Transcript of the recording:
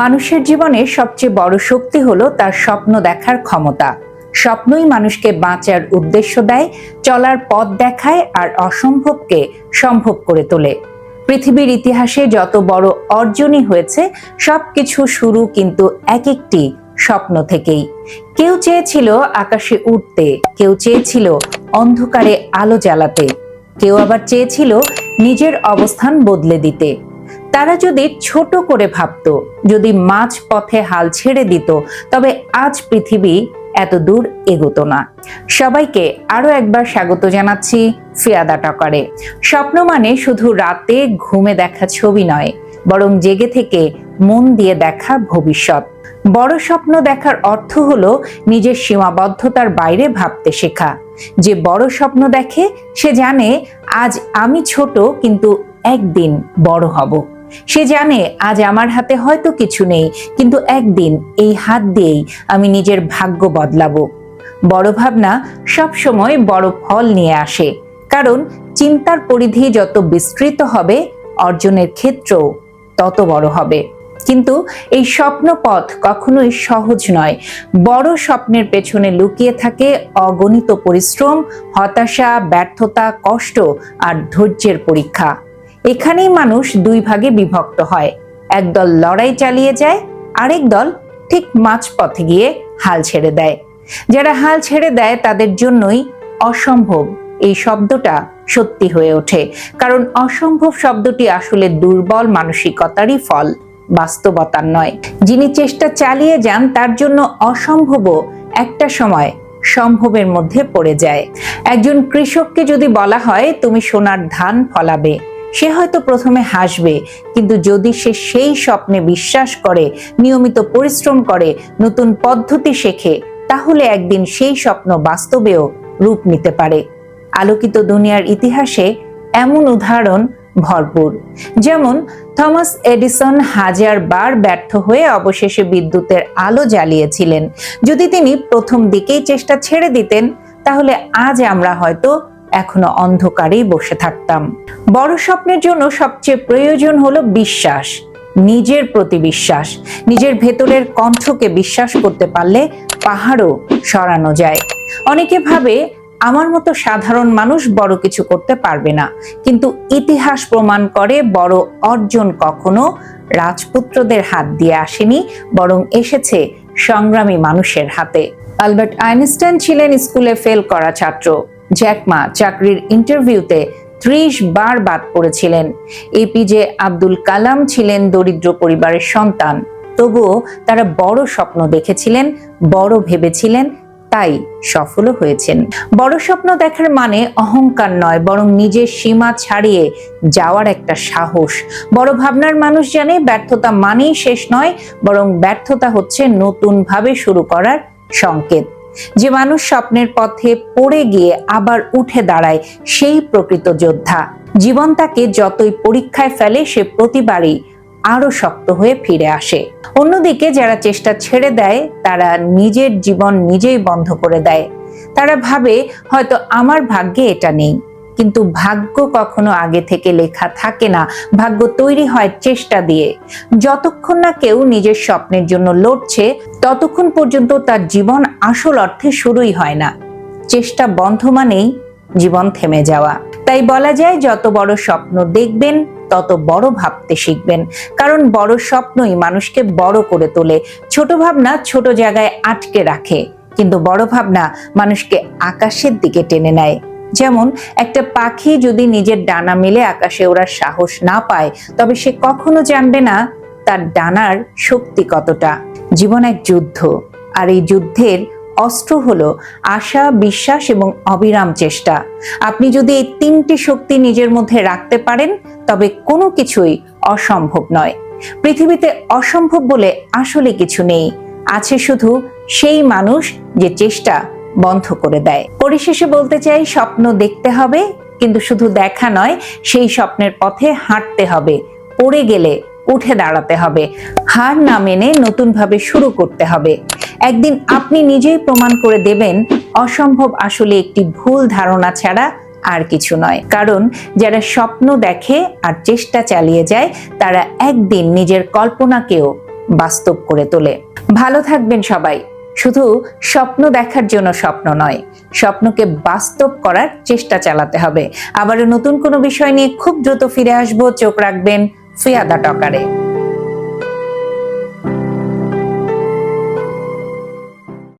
মানুষের জীবনে সবচেয়ে বড় শক্তি হলো তার স্বপ্ন দেখার ক্ষমতা। স্বপ্নই মানুষকে বাঁচার উদ্দেশ্য দেয়, চলার পথ দেখায় আর অসম্ভবকে সম্ভব করে তোলে। পৃথিবীর ইতিহাসে যত বড় অর্জনই হয়েছে, সবকিছু শুরু কিন্তু এক একটি স্বপ্ন থেকেই। কেউ চেয়েছিল আকাশে উঠতে কেউ চেয়েছিল অন্ধকারে আলো জ্বালাতে, কেউ আবার চেয়েছিল নিজের অবস্থান বদলে দিতে। তারা যদি ছোট করে ভাবত, যদি মাঝ পথে হাল ছেড়ে দিত, তবে আজ পৃথিবী এত দূর এগোতো না। সবাইকে আরও একবার স্বাগত জানাচ্ছি ফিয়াদা টকারে স্বপ্ন মানে শুধু রাতে ঘুমে দেখা ছবি নয়, বরং জেগে থেকে মন দিয়ে দেখা ভবিষ্যৎ। বড় স্বপ্ন দেখার অর্থ হলো নিজের সীমাবদ্ধতার বাইরে ভাবতে শেখা। যে বড় স্বপ্ন দেখে, সে জানে, আজ আমি ছোট, কিন্তু একদিন বড় হব। সে জানে আজ আমার হাতে হয়তো কিছু নেই, কিন্তু একদিন এই হাত দিয়েই আমি নিজের ভাগ্য বদলাবো। বড় ভাবনা সবসময় বড় ফল নিয়ে আসে, কারণ চিন্তার পরিধি যত বিস্তৃত হবে, অর্জনের ক্ষেত্রও তত বড় হবে। কিন্তু এই স্বপ্ন পথ কখনোই সহজ নয়। বড় স্বপ্নের পেছনে লুকিয়ে থাকে অগণিত পরিশ্রম, হতাশা, ব্যর্থতা, কষ্ট আর ধৈর্যের পরীক্ষা। এখানেই মানুষ দুই ভাগে বিভক্ত হয়। একদল লড়াই চালিয়ে যায়, আরেক দল ঠিক মাঝপথে গিয়ে হাল ছেড়ে দেয়। যারা হাল ছেড়ে দেয় তাদের জন্যই অসম্ভব এই শব্দটা সত্যি হয়ে ওঠে। কারণ অসম্ভব শব্দটি আসলে দুর্বল মানসিকতারই ফল, বাস্তবতার নয়। যিনি চেষ্টা চালিয়ে যান, তার জন্য অসম্ভবও একটা সময় সম্ভবের মধ্যে পড়ে যায়। একজন কৃষককে যদি বলা হয়, তুমি সোনার ধান ফলাবে। সে হয়তো প্রথমে হাসবে, কিন্তু যদি সে সেই স্বপ্নে বিশ্বাস করে, নিয়মিত পরিশ্রম করে, নতুন পদ্ধতি শেখে, তাহলে একদিন সেই স্বপ্ন বাস্তবেও রূপ নিতে পারে। আলোকিত দুনিয়ার ইতিহাসে এমন উদাহরণ ভরপুর। যেমন, থমাস এডিসন হাজার বার ব্যর্থ হয়ে অবশেষে বিদ্যুতের আলো জ্বালিয়েছিলেন। যদি তিনি প্রথম দিকেই চেষ্টা ছেড়ে দিতেন, তাহলে আজ আমরা হয়তো এখনও অন্ধকারেই বসে থাকতাম। বড় স্বপ্নের জন্য সবচেয়ে প্রয়োজন হলো বিশ্বাস, নিজের প্রতি বিশ্বাস, নিজের ভেতরের কণ্ঠকে বিশ্বাস করতে পারলে পাহাড়ও সরানো যায়। অনেকে ভাবে, আমার মতো সাধারণ মানুষ বড় কিছু করতে পারবে না। কিন্তু ইতিহাস প্রমাণ করে বড় অর্জন কখনো রাজপুত্রদের হাত দিয়ে আসেনি, বরং এসেছে সংগ্রামী মানুষের হাতে। আলবার্ট আইনস্টাইন ছিলেন স্কুলে ফেল করা ছাত্র। জ্যাকমা চাকরির ইন্টারভিউতে ত্রিশ বার বাদ পড়েছিলেন। এপিজে আব্দুল কালাম ছিলেন দরিদ্র পরিবারের সন্তান। তবুও তারা বড় স্বপ্ন দেখেছিলেন, বড় ভেবেছিলেন, তাই সফলও হয়েছেন। বড় স্বপ্ন দেখার মানে অহংকার নয়, বরং নিজের সীমা ছাড়িয়ে যাওয়ার একটা সাহস। বড় ভাবনার মানুষ জানে ব্যর্থতা মানেই শেষ নয়, বরং ব্যর্থতা হচ্ছে নতুন ভাবে শুরু করার সংকেত। যে মানুষ স্বপ্নের পথে পড়ে গিয়ে আবার উঠে দাঁড়ায়, সেই প্রকৃত যোদ্ধা। জীবন তাকে যতই পরীক্ষায় ফেলে, সে প্রতিবারই আরও শক্ত হয়ে ফিরে আসে। অন্যদিকে যারা চেষ্টা ছেড়ে দেয়, তারা নিজের জীবন নিজেই বন্ধ করে দেয়। তারা ভাবে, হয়তো আমার ভাগ্যে এটা নেই। কিন্তু ভাগ্য কখনো আগে থেকে লেখা থাকে না। ভাগ্য তৈরি হয় চেষ্টা দিয়ে। যতক্ষণ না কেউ নিজের স্বপ্নের জন্য লড়ছে, ততক্ষণ পর্যন্ত তার জীবন আসল অর্থে শুরুই হয় না। চেষ্টা বন্ধ মানেই জীবন থেমে যাওয়া। তাই বলা যায়, যত বড় স্বপ্ন দেখবেন, তত বড় ভাবতে শিখবেন। কারণ বড় স্বপ্নই মানুষকে বড় করে তোলে। ছোট ভাবনা ছোট জায়গায় আটকে রাখে। কিন্তু বড় ভাবনা মানুষকে আকাশের দিকে টেনে নেয়। যেমন, একটা পাখি যদি নিজের ডানা মেলে আকাশে ওড়ার সাহস না পায়, তবে সে কখনো জানবে না তার ডানার শক্তি কতটা। জীবন এক যুদ্ধ, আর এই যুদ্ধের অস্ত্র হলো আশা, বিশ্বাস এবং অবিরাম চেষ্টা। আপনি যদি এই তিনটি শক্তি নিজের মধ্যে রাখতে পারেন, তবে কোনো কিছুই অসম্ভব নয়। পৃথিবীতে অসম্ভব বলে আসলে কিছু নেই। আছে শুধু সেই মানুষ যে চেষ্টা বন্ধ করে দেয়। পরিশেষে বলতে চাই, স্বপ্ন দেখতে হবে, কিন্তু শুধু দেখা নয়, সেই স্বপ্নের পথে হাঁটতে হবে। পড়ে গেলে উঠে দাঁড়াতে হবে। হার না মেনে নতুনভাবে শুরু করতে হবে। একদিন আপনি নিজেই প্রমাণ করে দেবেন, অসম্ভব আসলে একটি ভুল ধারণা ছাড়া আর কিছু নয়। কারণ যারা স্বপ্ন দেখে আর চেষ্টা চালিয়ে যায়, তারা একদিন নিজের কল্পনাকেও বাস্তব করে তোলে। ভালো থাকবেন সবাই। শুধু স্বপ্ন দেখার জন্য স্বপ্ন নয়, স্বপ্নকে বাস্তব করার চেষ্টা চালাতে হবে। আবারও নতুন কোনো বিষয় নিয়ে খুব দ্রুত ফিরে আসব। চোখ রাখবেন ফিয়াদা টকারে।